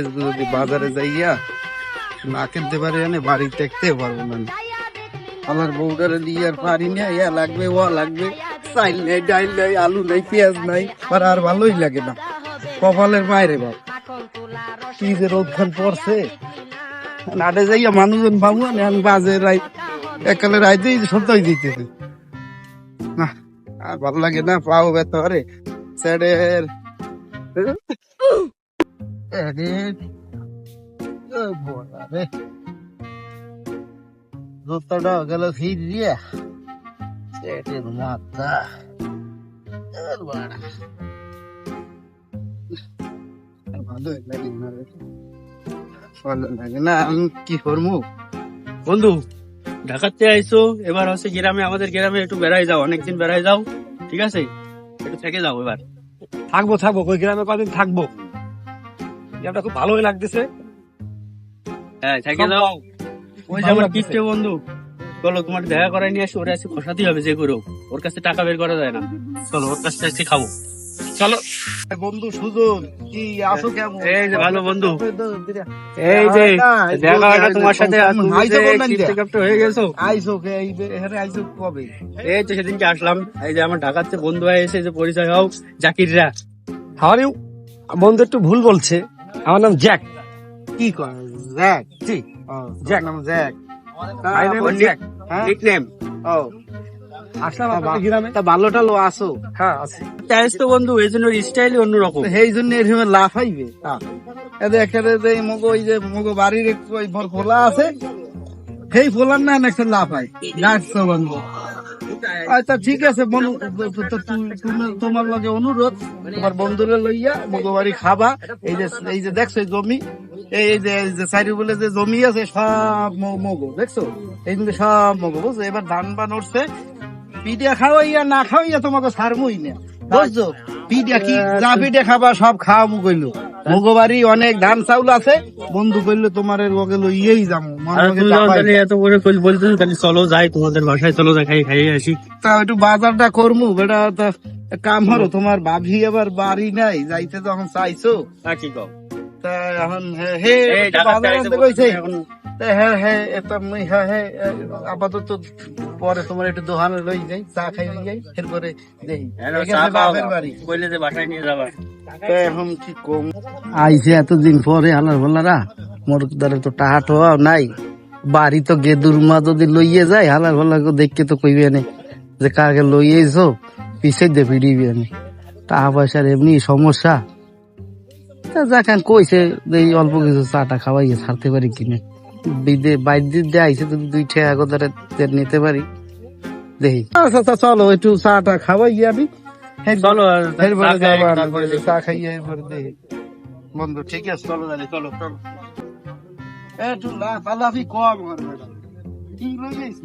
যদি বাজারে যাইয়া না কিনতে পারি এনে বাড়ি দেখতে পারব না। আমার বউটারে দিয়ে আর পারি না, ইয়া লাগবে ও লাগবে। চাইল নেই, ডাইল নেই, আলু নেই, পেঁয়াজ নাই, আর আর ভালোই লাগে না। কপালের বাইরে বাপ। কি যে রোদ খান পড়ছে। নাটে যাইয়া মানুষজন ভাবু না বাজে রাই একালে রাইতেই সত্যই দিতেছে না, আর ভালো লাগে না, পাও ব্যথা করে রে। জুতাটা গেল ফিরিয়া স্যারের মাথা। এর বাড়া। ভালো লাগে না রে। ভালো লাগে না আমি কি করব? বন্ধু ঢাকাতে আইসো এবার হচ্ছে গ্রামে আমাদের গ্রামে একটু বেড়াই যাও অনেকদিন বেড়াই যাও ঠিক আছে? একটু থেকে যাও এবার। থাকব থাকব ওই গ্রামে কদিন থাকব? গ্রামটা খুব ভালোই লাগতেছে। হ্যাঁ থেকে যাও ওই যে আমার কিস্টে বন্ধু? চলো তোমার দেখা করাই নিয়ে আসি ওরা খসাতেই হবে যে করো ওর কাছে টাকা বের করা যায় না। চলো ওর কাছ খাব। চলো। বন্ধু সুজন কি আসো কেমন? এই যে ভালো বন্ধু। এই যে দেখা তোমার সাথে। কোন হয়ে গেছো। আইসো কে এই এখানে কবে? এই তো সেদিনকে আসলাম। এই যে আমার ঢাকাতে বন্ধু হয়ে এসে যে পরিচয় হও জাকিররা। ইউ বন্ধু একটু ভুল বলছে। আমার নাম জ্যাক। কি কর? জ্যাক। জি জ্যাক। নাম জ্যাক। Jack. হ্যাঁ? নিকনেম ও। আসলাম আপনাদের গ্রামে। তা ভালো টালো আসো। হ্যাঁ আছে। তো বন্ধু এই জন্য স্টাইলই অন্যরকম। সেই জন্য এরকম লাফাইবে এদের এখানে যে মগো ওই যে মগো বাড়ির একটু ওই ভর খোলা আছে সেই ফোলার না একটা লাফাই রাখছো বন্ধু আচ্ছা ঠিক আছে তোমার লগে অনুরোধ, তোমার বন্ধুরে লইয়া মগো বাড়ি খাবা। এই যে এই যে দেখছ জমি, এই যে যে সাইডে বলে যে জমি আছে, সব মগো দেখছ? এই জন্য সব মগো বুঝছ? এবার ধান বান উঠছে পিডিয়া খাওয়াইয়া, না খাওয়াইয়া তোমাকে ছাড়বই না, বুঝছ? পিডিয়া কি যা পিডিয়া খাবা, সব খাওয়া মু কইলো অনেক ধান চাউল আছে। বন্ধু করলে তোমার লগে লইয়েই যাব এত করে বলতেছো তাহলে চলো যাই তোমাদের বাসায় চলো যাই খাই খাইয়ে আসি। তা একটু বাজারটা করমু বেটা কাম হলো তোমার ভাবি আবার বাড়ি নাই যাইতে যখন চাইছো। তা কি কও? তা এখন হে- বাজার কইছে। এখন- হ্যাঁ হ্যাঁ এটা মুই হ্যাঁ হ্যাঁ আপাতত পরে তোমার একটু দোকানে লই যাই চা খাই যাই এরপরে দেই। বাপের বাড়ি। কইলে যে বাসায় নিয়ে যাবা। তা এখন কি কম? আইছে এতদিন পরে হালার বলারা মোর দ্বারা তো টাহা নাই। বাড়ি তো গেদুর মা যদি লইয়ে যায় হালার বলাকে দেখকে তো কইবে নে যে কাকে লইয়েছো পিছে দে ফিরিবে নে। টাকা পয়সার এমনি সমস্যা। তা যাখান কইছে এই অল্প কিছু চাটা খাওয়াইয়ে ছাড়তে পারি কিনে। বিদে বাইর দিয়ে আইসে তুমি দুই ঠেকা করে নিতে পারি দেখি। আচ্ছা আচ্ছা চলো একটু চাটা খাওয়াই গিয়ে আমি। চলো চা খাইয়ে এরপরে দেখি। বন্ধু ঠিক আছে? চলো তাহলে চলো চলো। একটু লাফালাফি কম করবে কি লইয়েছি